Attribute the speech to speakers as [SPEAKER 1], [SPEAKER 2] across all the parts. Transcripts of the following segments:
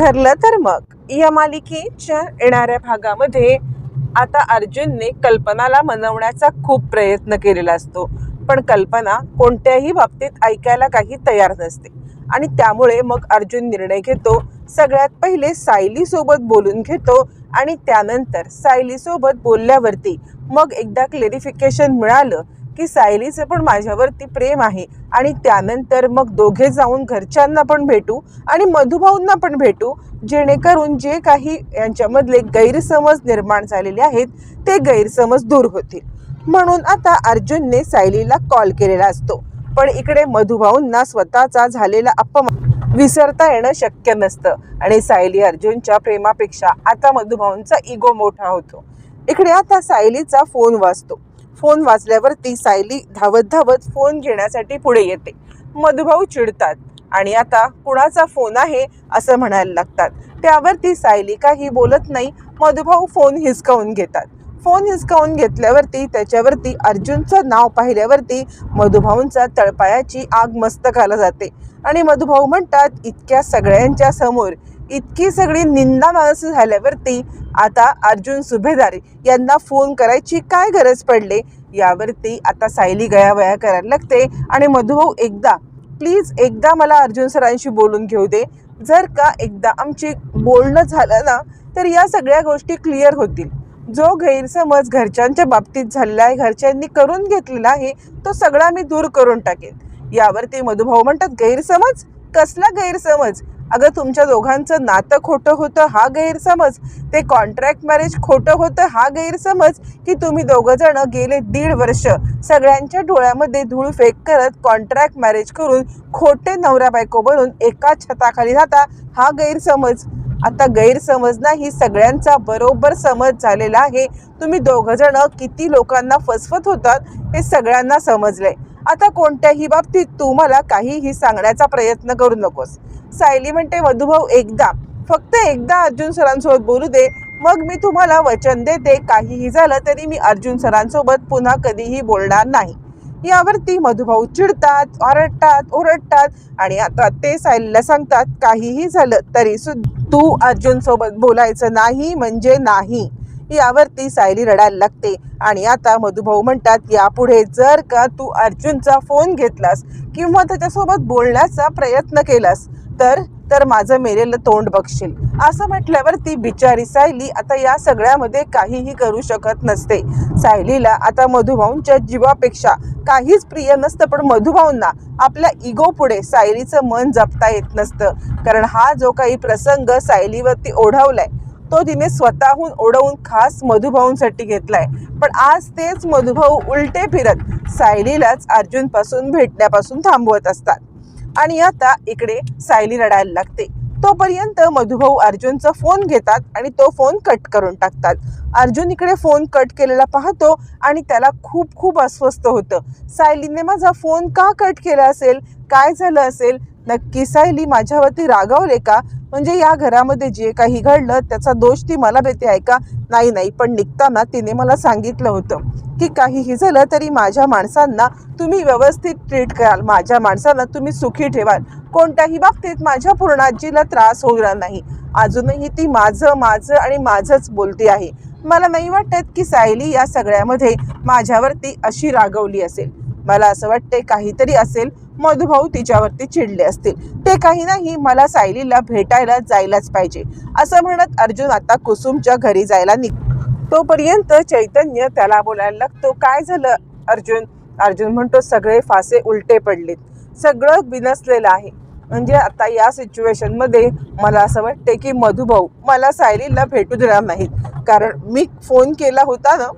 [SPEAKER 1] ठरलं तर मग. या मालिकेच्या येणाऱ्या भागामध्ये आता अर्जुनने कल्पनाला मनवण्याचा खूप प्रयत्न केलेला असतो. पण कल्पना कोणत्याही बाबतीत ऐकायला काही तयार नसते. आणि त्यामुळे मग अर्जुन निर्णय घेतो. सगळ्यात पहिले सायलीसोबत बोलून घेतो आणि त्यानंतर सायलीसोबत बोलल्यावरती मग एकदा क्लेरिफिकेशन मिळालं की सायलीचं पण माझ्यावरती प्रेम आहे. आणि त्यानंतर मग दोघे जाऊन घरच्यांना पण भेटू आणि मधुभाऊंना पण भेटू. जेणेकरून जे काही यांच्यामधले गैरसमज निर्माण झालेले आहेत ते गैरसमज दूर होतील. म्हणून आता अर्जुनने सायलीला कॉल केलेला असतो. पण इकडे मधुभाऊंना स्वतःचा झालेला अपमान विसरता येणं शक्य नसतं आणि सायली अर्जुनच्या प्रेमापेक्षा आता मधुभाऊंचा इगो मोठा होतो. इकडे आता सायलीचा फोन वाजतो. फोन वाजल्यावरती सायली धावत धावत फोन घेण्यासाठी पुढे येते. मधुभाऊ चिडतात आणि आता कुणाचा फोन आहे असं म्हणायला लागतात. त्यावरती सायली काही बोलत नाही. मधुभाऊ फोन हिसकावून घेतात. फोन हिसकावून घेतल्यावरती त्याच्यावरती अर्जुनचं नाव पाहिल्यावरती मधुभाऊंचा तळपायाची आग मस्तकाला जाते. आणि मधुभाऊ म्हणतात इतक्या सगळ्यांच्या समोर इतकी सगळी निंदा नानस झाल्यावरती आता अर्जुन सुभेदार यांना फोन करायची काय गरज पडले? यावरती आता सायली गयावया करायला लागते. आणि मधुभाऊ एकदा प्लीज एकदा मला अर्जुन सरांशी बोलून घेऊ दे. जर का एकदा आमची बोलणं झालं ना तर या सगळ्या गोष्टी क्लिअर होतील. जो गैरसमज घरच्यांच्या बाबतीत झालेला आहे घरच्यांनी करून घेतलेला आहे तो सगळा मी दूर करून टाकेन. यावरती मधुभाऊ म्हणतात गैरसमज? कसला गैरसमज? अगं तुमच्या दोघांचं नातं खोटं होतं हा गैरसमज. ते कॉन्ट्रॅक्ट मॅरेज खोटं होतं हा गैरसमज की तुम्ही दोघं जण गेले दीड वर्ष. सगळ्यांच्या डोळ्यामध्ये धूळ फेक करत कॉन्ट्रॅक्ट मॅरेज करून खोटे नवरा बायको बनून एका छताखाली राहता हा गैरसमज. आता गैरसमज नाही सगळ्यांचा बरोबर समज झालेला आहे. तुम्ही दोघं जण किती लोकांना फसवत होतात हे सगळ्यांना समजलंय. आता कोणत्याही बाबतीत तू मला काहीही सांगण्याचा प्रयत्न करू नकोस. सायली म्हणते मधुभाऊ एकदा फक्त एकदा अर्जुन सरांसोबत बोलू दे मग मी तुम्हाला वचन देते. काहीही झालं तरी मी अर्जुन सरांसोबत पुन्हा कधीही बोलणार नाही. यावरती मधुभाऊ चिडतात ओरडतात ओरडतात आणि आता ते सायलीला सांगतात काहीही झालं तरी सुद्धा तू अर्जुन सोबत बोलायचं नाही म्हणजे नाही. यावरती सायली रडायला लागते आणि आता मधुभाऊ म्हणतात यापुढे जर का तू अर्जुनचा फोन घेतलास किंवा त्याच्यासोबत बोलण्याचा प्रयत्न केलास तर तर माझं मेलेलं तोंड बघशील. असं म्हटल्यावर ती बिचारी सायली आता या सगळ्यामध्ये काहीही करू शकत नसते. सायलीला आता मधुभाऊंच्या जीवापेक्षा काहीच प्रिय नसतं पण मधुभाऊंना आपल्या इगो पुढे सायलीचं मन जपता येत नसतं. कारण हा जो काही प्रसंग सायलीवरती ओढवलाय तो तिने स्वतःहून ओढवून खास मधुभाऊंसाठी घेतलाय. पण आज तेच मधुभाऊ उलटे फिरत सायलीलाच अर्जुनपासून भेटण्यापासून थांबवत असतात. आणि आता इकडे सायली रडायला लागते. तोपर्यंत मधुभाऊ अर्जुनचा फोन घेतात आणि तो फोन कट करून टाकतात. अर्जुन इकडे फोन कट केलेला पाहतो आणि त्याला खूप खूप अस्वस्थ होतं. सायलीने माझा फोन का कट केला असेल? काय झालं असेल? नक्की सायली माझ्यावरती रागावले का? म्हणजे या घरामध्ये जे काही घडलं त्याचा दोष ती मला देते आहे का? नाही नाही. पण निघताना तिने मला सांगितलं होतं की काहीही झालं तरी माझ्या माणसांना तुम्ही व्यवस्थित ट्रीट कराल. माझ्या माणसांना तुम्ही सुखी ठेवाल. कोणत्याही बाबतीत माझ्या पूर्णाजीला त्रास होणार नाही. अजूनही ती माझं माझं आणि माझंच बोलती आहे. मला नाही वाटत की सायली या सगळ्यामध्ये माझ्यावरती अशी रागवली असेल. मला असं वाटते काहीतरी असेल. मधुभाऊ तिच्यावरती चिडले असतील. ते काही नाही मला सायलीला भेटायला जायलाच पाहिजे. असं म्हणत अर्जुन आता कुसुमच्या घरी जायला निघ. तोपर्यंत चैतन्य त्याला बोलायला लागतो काय झालं अर्जुन? अर्जुन म्हणतो सगळे फासे उलटे पडलेत. सगळं बिनसलेलं आहे. म्हणजे आता या सिच्युएशनमध्ये मला असं वाटते की मधुभाऊ मला सायलीला भेटू देणार नाहीत. कारण मी फोन केला होता ना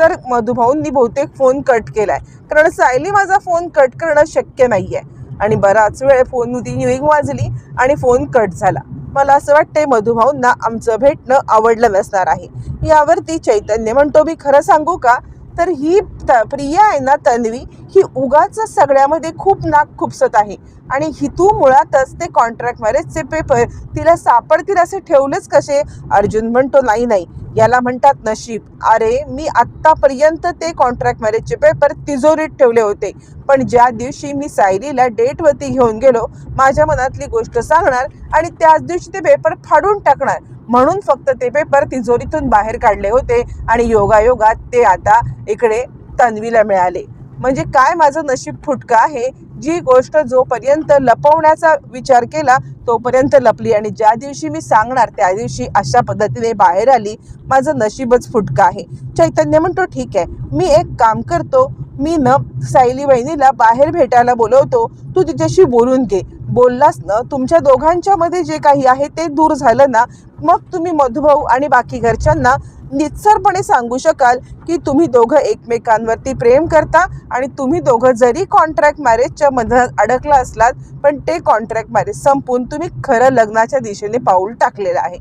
[SPEAKER 1] तर मधुभाऊंनी बहुतेक फोन कट केलाय. कारण सायली माझा फोन कट करणं शक्य नाही आहे आणि बराच वेळ फोनची रिंग वाजली आणि फोन कट झाला. मला असं वाटतंय मधुभाऊंना आमचं भेटणं आवडलं नसणार आहे. यावरती चैतन्य म्हणतो मी खरं सांगू का? तर ही त प्रिया आहे ना तन्वी ही उगाच सगळ्यामध्ये खूप नाक खुपसत आहे. आणि ही तू मुळातच ते कॉन्ट्रॅक्ट मॅरेजचे पेपर तिला सापडतील असे ठेवलेच कसे? अर्जुन म्हणतो नाही नाही. याला म्हणतात नशीब. अरे मी आत्तापर्यंत ते कॉन्ट्रॅक्ट मॅरेजचे पेपर तिजोरीत ठेवले होते. पण ज्या दिवशी मी सायलीला डेटवरती घेऊन गेलो माझ्या मनातली गोष्ट सांगणार आणि त्याच दिवशी ते पेपर फाडून टाकणार. म्हणून फक्त ते पेपर तिजोरीतून बाहेर काढले होते आणि योगायोगात ते आता इकडे तन्वीला मिळाले. म्हणजे काय माझं नशीब फुटकं आहे? जी गोष्ट जोपर्यंत लपवण्याचा विचार केला तोपर्यंत लपली. आणि ज्या दिवशी मी सांगणार त्या दिवशी अशा पद्धतीने बाहेर आली माझं नशीबच फुटकं आहे. चैतन्य म्हणतो ठीक आहे. मी एक काम करतो. मी न सायली बहिणीला बाहेर भेटायला बोलवतो. तू तिच्याशी बोलून घे. बोललास ना तुमच्या दोघांच्यामध्ये जे काही आहे ते दूर झालं ना मग तुम्ही मधुभाऊ आणि बाकी घरच्यांना नित्सरपणे सांगू शकाल की तुम्ही दोघं एकमेकांवरती प्रेम करता आणि तुम्ही दोघं जरी कॉन्ट्रॅक्ट मॅरेजच्या मधात अडकला असलात पण ते कॉन्ट्रॅक्ट मॅरेज संपून तुम्ही खरं लग्नाच्या दिशेने पाऊल टाकलेलं आहे.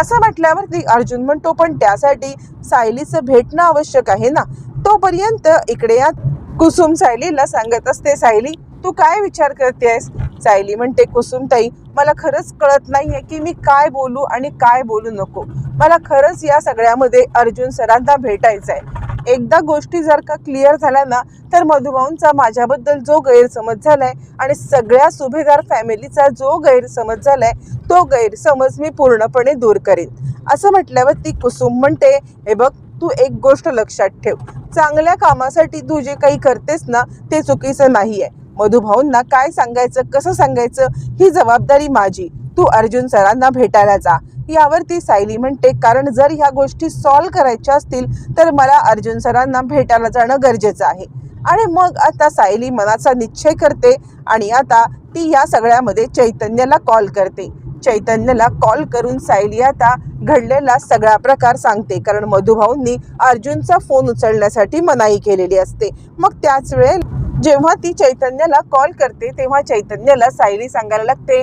[SPEAKER 1] असं म्हटल्यावरती अर्जुन म्हणतो पण त्यासाठी सायलीचं भेटणं आवश्यक आहे ना? तोपर्यंत इकडे या कुसुम सायलीला सांगत असते सायली तू काय विचार करतेस सायली म्हणते कुसुमताई मला खरंच कळत नाहीये की मी काय बोलू आणि काय बोलू नको. मला खरंच या सगळ्यामध्ये अर्जुन सरांना भेटायचं आहे एकदा गोष्टी जर का क्लिअर झाल्या ना तर मधुभाऊंचा माझ्याबद्दल जो गैरसमज झालाय आणि सगळ्या सुभेदार फॅमिलीचा जो गैरसमज झालाय तो गैरसमज मी पूर्णपणे दूर करेन. असं म्हटल्यावर ती कुसुम म्हणते हे बघ तू एक गोष्ट लक्षात ठेव. चांगल्या कामासाठी तू जे काही करतेस ना ते चुकीचं नाही आहे मधुभाऊंना काय सांगायचं कसं सांगायचं ही जबाबदारी माझी. तू अर्जुन सरांना भेटायला जा. यावरती सायली म्हणते कारण जर ह्या गोष्टी सॉल्व करायच्या असतील तर मला अर्जुन सरांना भेटायला जाणं गरजेचं आहे. आणि मग आता सायली मनाचा निश्चय करते आणि आता ती या सगळ्यामध्ये चैतन्याला कॉल करते. चैतन्याला कॉल करून सायली आता घडलेला सगळा प्रकार सांगते. कारण मधुभाऊंनी अर्जुनचा फोन उचलण्यासाठी मनाई केलेली असते. मग त्याच वेळेला जेव्हा ती चैतन्याला कॉल करते तेव्हा चैतन्याला सायली सांगायला लागते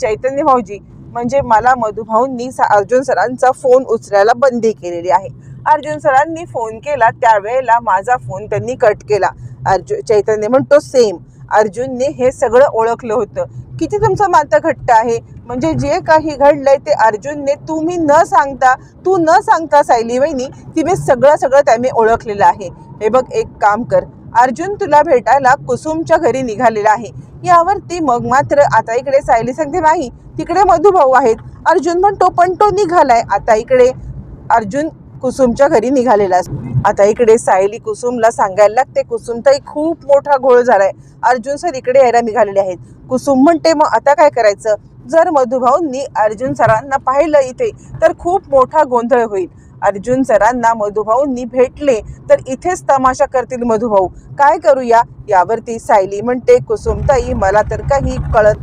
[SPEAKER 1] चैतन्य भाऊजी म्हणजे मला मधुभाऊंनी अर्जुन सरांचा फोन उचलायला बंदी केलेली आहे. अर्जुन सरांनी फोन केला त्यावेळेला माझा फोन त्यांनी कट केला. अर्जुन चैतन्य म्हणतो सेम. अर्जुनने हे सगळं ओळखलं होतं. किती तुमचं माता घट्ट आहे? म्हणजे जे काही घडलंय ते अर्जुनने तुम्ही न सांगता तू न सांगता सायली वहिनी तिने सगळं सगळं त्याने ओळखलेलं आहे. हे बघ एक काम कर. अर्जुन तुला भेटायला कुसुमच्या घरी निघालेला आहे. यावरती मग मात्र आता इकडे सायली सांगते नाही तिकडे मधुभाऊ आहेत. अर्जुन म्हणतो पण तो निघालाय. आता इकडे अर्जुन कुसुमच्या घरी निघालेला असतो आता इकडे सायली कुसुमला सांगायला लागते कुसुम तर खूप मोठा घोळ झालाय. अर्जुन सर इकडे यायला निघालेले आहेत. कुसुम म्हणते मग आता काय करायचं? जर मधुभाऊंनी अर्जुन सरांना पाहिलं इथे तर खूप मोठा गोंधळ होईल. अर्जुन सरांना मधुभाऊंनी भेटले तर इथेच तमाशा करतील मधुभाऊ. काय करूया? यावरती सायली म्हणते कुसुमताई मला तर काही कळत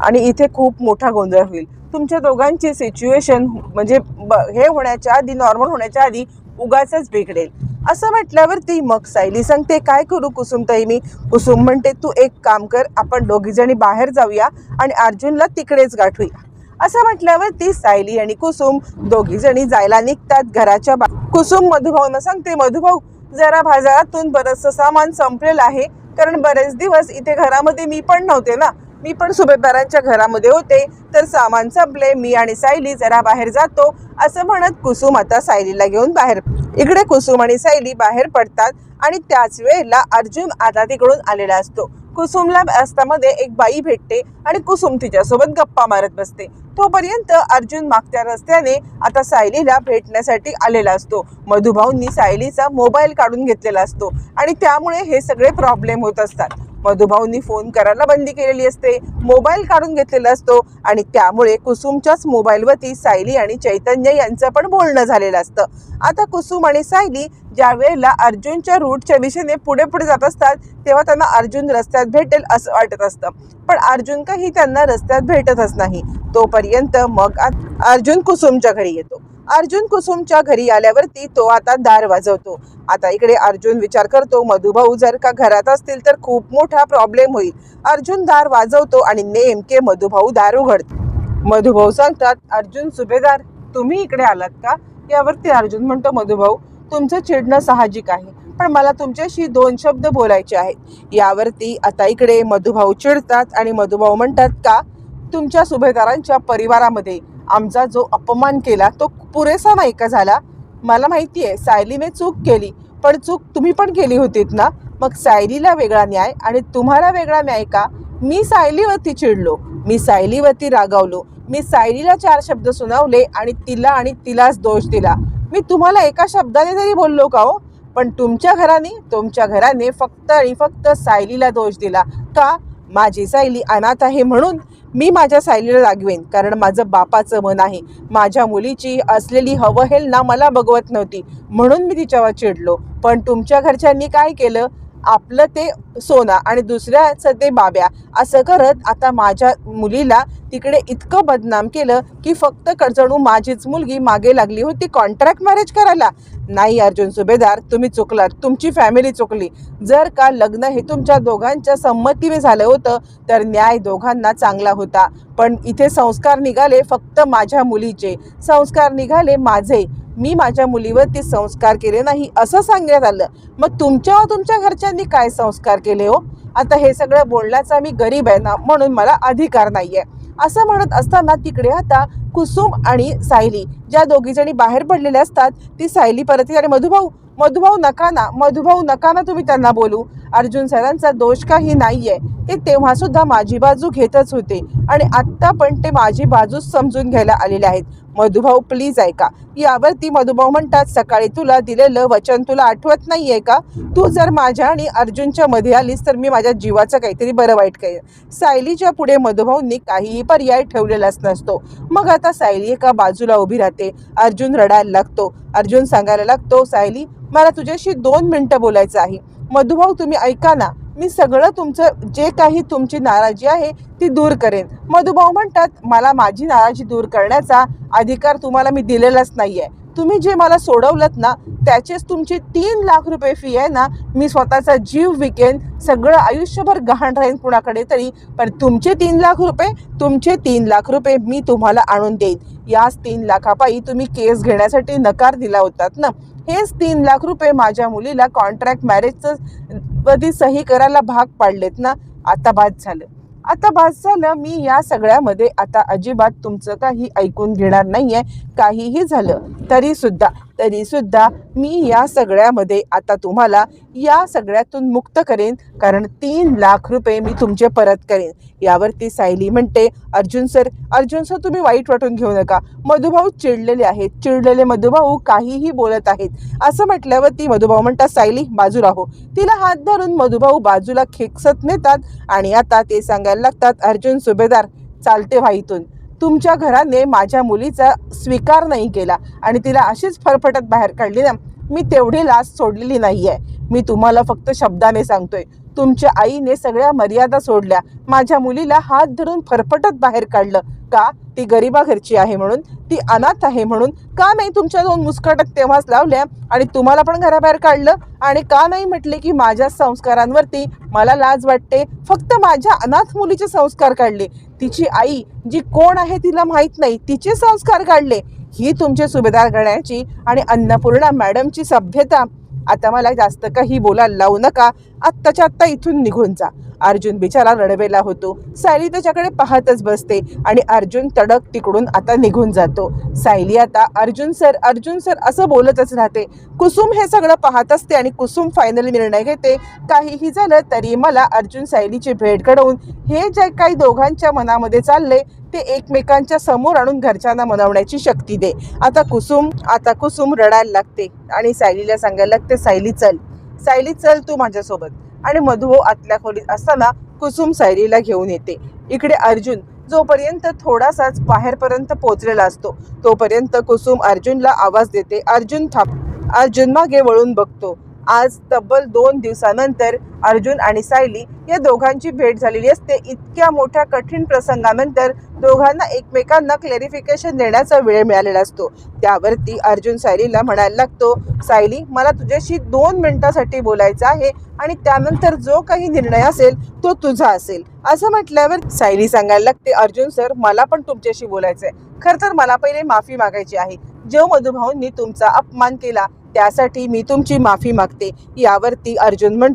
[SPEAKER 1] आणि इथे खूप मोठा गोंधळ होईल. तुमच्या दोघांची सिच्युएशन म्हणजे ब- हे होण्याच्या आधी नॉर्मल होण्याच्या आधी उगाच बिघडेल. असं म्हटल्यावरती मग सायली सांगते काय करू कुसुमताई मी? कुसुम म्हणते तू एक काम कर आपण दोघीजणी बाहेर जाऊया आणि अर्जुनला तिकडेच गाठूया. असं म्हटल्यावर ती सायली आणि कुसुम दोघी जणी जायला निघतात घराच्या बा कुसुम मधुभाऊना सांगते मधुभाऊ जरा बाजारातून बरंचसं सामान संपलेलं आहे. कारण बरेच दिवस इथे घरामध्ये मी पण नव्हते ना. मी पण सुभेदारांच्या घरामध्ये होते. तर सामान संपले मी आणि सायली जरा बाहेर जातो असं म्हणत कुसुम आता सायलीला घेऊन बाहेर इकडे कुसुम आणि सायली बाहेर पडतात आणि त्याच वेळेला अर्जुन आता तिकडून आलेला असतो. कुसुमला रस्त्यामध्ये एक बाई भेटते आणि कुसुम तिच्यासोबत गप्पा मारत बसते. तोपर्यंत अर्जुन मागच्या रस्त्याने आता सायलीला भेटण्यासाठी आलेला असतो. मधुभाऊंनी सायलीचा मोबाईल काढून घेतलेला असतो आणि त्यामुळे हे सगळे प्रॉब्लेम होत असतात. मधुभाऊंनी फोन करायला बंदी केलेली असते. मोबाईल काढून घेतलेला असतो आणि त्यामुळे कुसुमच्याच मोबाईलवरती सायली आणि चैतन्य यांचं पण बोलणं झालेलं असतं. आता कुसुम आणि सायली ज्या वेळेला अर्जुनच्या रूटच्या दिशेने पुढे पुढे जात असतात तेव्हा त्यांना अर्जुन रस्त्यात भेटेल असं वाटत असतं. पण अर्जुन काही त्यांना रस्त्यात भेटतच नाही. तोपर्यंत मग अर्जुन कुसुमच्या घरी येतो. अर्जुन कुसुमच्या घरी आल्यावरती तो आता दार वाजवतो. आता इकडे अर्जुन विचार करतो मधुभाऊ जर का घरात असतील तर खूप मोठा प्रॉब्लेम होईल. अर्जुन दार वाजवतो आणि नेमके मधुभाऊ दार उघडतो. मधुभाऊ सांगतात अर्जुन सुभेदार तुम्ही इकडे आलात का? यावरती अर्जुन म्हणतो मधुभाऊ तुमचं चिडणं साहजिक आहे. पण मला तुमच्याशी दोन शब्द बोलायचे आहेत. यावरती आता इकडे मधुभाऊ चिडतात आणि मधुभाऊ म्हणतात का तुमच्या सुभेदारांच्या परिवारामध्ये आमचा जो अपमान केला तो पुरेसा नाही का झाला? मला माहिती आहे सायलीने चूक केली पण चूक तुम्ही पण केली होतीत ना? मग सायलीला वेगळा न्याय आणि तुम्हाला वेगळा न्याय का? मी सायलीवरती चिडलो मी सायलीवरती रागावलो मी सायलीला चार शब्द सुनावले आणि तिला आणि तिलाच दोष दिला. मी तुम्हाला एका शब्दाने तरी बोललो का हो? पण तुमच्या घराने तुमच्या घराने फक्त आणि फक्त सायलीला दोष दिला. का? माझी सायली अनाथ आहे म्हणून मी माझ्या सायलीला रागवेन. कारण माझं बापाचं मन आहे. माझ्या मुलीची असलेली हवहेलना मला बघवत नव्हती. म्हणून मी तिच्यावर चिडलो. पण तुमच्या घरच्यांनी काय केलं? आपलं ते सोना आणि दुसऱ्याचं ते बाब्या असं करत आता माझ्या मुलीला तिकडे इतकं बदनाम केलं की फक्त क- जणू माझीच मुलगी मागे लागली होती कॉन्ट्रॅक्ट मॅरेज करायला. नाही अर्जुन सुभेदार तुम्ही चुकलात तुमची फॅमिली चुकली. जर का लग्न हे तुमच्या दोघांच्या संमतीने झालं होतं तर न्याय दोघांना चांगला होता. पण इथे संस्कार निघाले फक्त माझ्या मुलीचे. संस्कार निघाले माझे. मी माझ्या मुलीवरती संस्कार केले नाही असं सांगण्यात आलं. मग तुमच्या व तुमच्या घरच्यांनी काय संस्कार केले हो? आता हे सगळं बोलण्याचा मी गरीब आहे ना म्हणून मला अधिकार नाही आहे असं म्हणत असताना तिकडे आता कुसुम आणि सायली ज्या दोघी जणी बाहेर पडलेल्या असतात ती सायली परत आणि मधुभाऊ मधुभाऊ नका ना मधुभाऊ नका ना तुम्ही त्यांना बोलू. अर्जुन सरांचा दोष काही नाहीये. ते तेव्हा सुद्धा माझी बाजू घेतच होते आणि आत्ता पण ते माझी बाजूच समजून घ्यायला आलेले आहेत. मधुभाऊ प्लीज ऐका. यावरती मधुभाऊ म्हणतात सकाळी तुला दिलेलं वचन तुला आठवत नाहीये का? तू जर माझ्या आणि अर्जुनच्या मध्ये आलीस तर मी माझ्या जीवाचं काहीतरी बरं वाईट काही सायलीच्या पुढे मधुभाऊंनी काहीही पर्याय ठेवलेलाच नसतो. मग आता सायली एका बाजूला उभी राहते. अर्जुन रडायला लागतो. अर्जुन सांगायला लागतो सायली मला तुझ्याशी दोन मिनिटं बोलायचं आहे. मधुभाऊ तुम्ही ऐका ना. मी सगळं तुमचं जे काही तुमची नाराजी आहे ती दूर करेन. मधुभाऊ म्हणतात मला माझी नाराजी दूर करण्याचा अधिकार तुम्हाला मी दिलेलाच नाही आहे तुम्ही जे मला सोडवलं ना त्याचेच तुमची तीन लाख रुपये फी आहे ना मी स्वतःचा जीव विकेन सगळं आयुष्यभर गहाण राहीन कुणाकडे तरी पण तुमचे तीन लाख रुपये तुमचे तीन लाख रुपये मी तुम्हाला आणून देईन. याच तीन लाखापायी तुम्ही केस घेण्यासाठी नकार दिला होतात ना. हेच तीन लाख रुपये माझ्या मुलीला कॉन्ट्रॅक्ट मॅरेजचं कधी सही करायला भाग पाडलेत ना. आता बाद झालं. आता बाद झालं मी या सगळ्यामध्ये आता अजिबात तुमचं काही ऐकून घेणार नाहीये. काहीही झालं तरी सुद्धा तरी सुद्धा मी या सगळ्यामध्ये आता तुम्हाला या सगळ्यातून मुक्त करेन कारण तीन लाख रुपये मी तुमचे परत करेन. यावरती सायली म्हणते अर्जुन सर अर्जुन सर तुम्ही वाईट वाटून घेऊ नका. मधुभाऊ चिडलेले आहेत. चिडलेले मधुभाऊ काहीही बोलत आहेत. असं म्हटल्यावर ती मधुभाऊ म्हणतात सायली बाजू राहो. तिला हात धरून मधुभाऊ बाजूला खेकसत नेतात आणि आता ते सांगायला लागतात अर्जुन सुभेदार चालते व्हाईतून तुमच्या घराने माझ्या मुलीचा स्वीकार नाही केला आणि तिला अशीच फरफटत बाहेर काढली ना मी तेवढी लाच सोडलेली नाही आहे मी तुम्हाला फक्त शब्दाने सांगतोय तुमच्या आईने सगळ्या मर्यादा सोडल्या. माझ्या मुलीला हात धरून फरफटत बाहेर काढलं. का? ती गरिबा घरची आहे म्हणून? ती अनाथ आहे म्हणून? का नाही तुमच्या दोन मुस्कटत तेव्हाच लावल्या आणि तुम्हाला पण घराबाहेर काढलं? आणि का नाही म्हटले की माझ्या संस्कारांवरती मला लाज वाटते? फक्त माझ्या अनाथ मुलीचे संस्कार काढले. तिची आई जी कोण आहे तिला माहीत नाही तिचे संस्कार काढले ही तुमचे सुभेदार करण्याची आणि अन्नपूर्णा मॅडमची सभ्यता. आता मला जास्त काही बोलायला लावू नका. आत्ताच्या आत्ता इथून निघून जा. अर्जुन बिचारा रडवेला होतो. सायली त्याच्याकडे पाहतच बसते आणि अर्जुन तडक तिकडून आता निघून जातो. सायली आता अर्जुन सर अर्जुन सर असं बोलतच राहते. कुसुम हे सगळं पाहत असते आणि कुसुम फायनली निर्णय घेते. काहीही झालं तरी मला अर्जुन सायलीची भेट घडवून हे जे काही दोघांच्या मनामध्ये चालले ते एकमेकांच्या समोर आणून घरच्यांना मनवण्याची शक्ती दे. आता कुसुम आता कुसुम रडायला लागते आणि सायलीला सांगायला लागते सायली चल. सायली चल तू माझ्यासोबत. आणि मधुभाऊ आतल्या खोलीत असताना कुसुम सायरीला घेऊन येते. इकडे अर्जुन जोपर्यंत थोडासाच बाहेरपर्यंत पोहोचलेला असतो तोपर्यंत कुसुम अर्जुनला आवाज देते अर्जुन थांब. अर्जुन मागे वळून बघतो. आज तब्बल दोन दिवसानंतर अर्जुन आणि सायली या दोघांची भेट झालेली असते. इतक्या मोठ्या कठीण प्रसंगानंतर दोघांना एकमेकांना क्लेरिफिकेशन देण्याचा वेळ मिळालेला असतो. त्यावरती अर्जुन सायलीला म्हणायला लागतो सायली मला तुझ्याशी दोन मिनिटासाठी बोलायचं आहे आणि त्यानंतर जो काही निर्णय असेल तो तुझा असेल. असं म्हटल्यावर सायली सांगायला लागते अर्जुन सर मला पण तुमच्याशी बोलायचं आहे खरं तर मला पहिले माफी मागायची आहे. जो मधुभाऊंनी तुमचा अपमान केला त्यासाठी मी तुमची माफी मागते. यावरती अर्जुन म्हण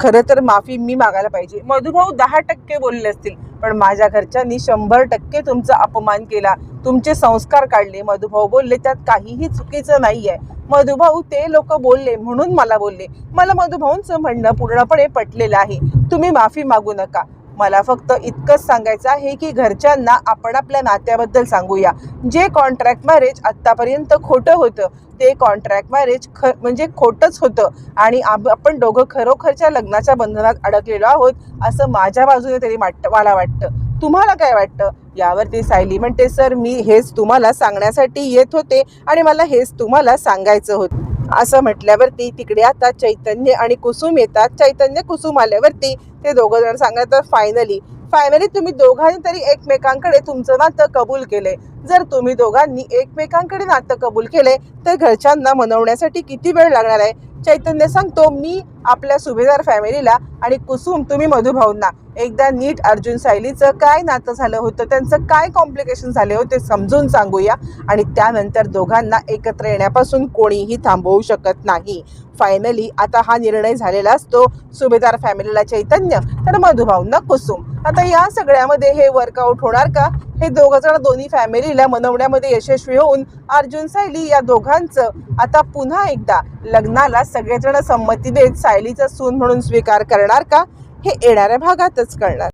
[SPEAKER 1] खरं तर माफी मी मागायला पाहिजे. मधुभाऊ दहा टक्के बोलले असतील पण माझ्या घरच्यांनी शंभर टक्के तुमचा अपमान केला. तुमचे संस्कार काढले. मधुभाऊ बोलले त्यात काहीही चुकीचं नाही आहे मधुभाऊ ते लोक बोलले म्हणून मला बोलले. मला मधुभाऊंचं म्हणणं पूर्णपणे पटलेलं आहे. तुम्ही माफी मागू नका. मला फक्त इतकंच सांगायचं आहे की घरच्यांना आपण आपल्या नात्याबद्दल सांगूया. जे कॉन्ट्रॅक्ट मॅरेज आत्तापर्यंत खोटं होतं ते कॉन्ट्रॅक्ट मॅरेज ख म्हणजे खोटंच होतं. आणि आपण दोघं खरोखरच्या लग्नाच्या बंधनात अडकलेलो आहोत असं माझ्या बाजूने तरी वाटतं मला वाटतं. तुम्हाला काय वाटतं? यावरती सायली म्हणते सर मी हेच तुम्हाला सांगण्यासाठी येत होते आणि मला हेच तुम्हाला सांगायचं होतं. असं म्हटल्यावरती तिकडे आता चैतन्य आणि कुसुम येतात. चैतन्य कुसुम आल्यावरती ते दोघं जण सांगतात फायनली फायनली तुम्ही दोघांनी तरी एकमेकांकडे तुमचं नातं कबूल केले जर तुम्ही दोघांनी एकमेकांकडे नातं कबूल केले तर घरच्यांना मनवण्यासाठी किती वेळ लागणार आहे? चैतन्य सांगतो मी आपल्या सुभेदार फॅमिलीला आणि कुसुम तुम्ही मधुभाऊंना. एकदा नीट अर्जुन सायलीचं काय नातं झालं होतं त्यांचं काय कॉम्प्लिकेशन झाले होते समजून सांगूया. आणि त्यानंतर दोघांना एकत्र येण्यापासून कोणीही थांबवू शकत नाही. फायनली आता हा निर्णय झालेला असतो सुभेदार फॅमिलीला चैतन्य तर मधुभाऊंना कुसुम. आता या सगळ्यामध्ये हे वर्कआउट होणार का? हे दोघं जण दोन्ही फॅमिलीला मनवण्यामध्ये यशस्वी होऊन अर्जुन सायली या दोघांचं आता पुन्हा एकदा लग्नाला सगळेजण संमती देत सायलीचा सून म्हणून स्वीकार करणार का? हे येणाऱ्या भागातच कळणार.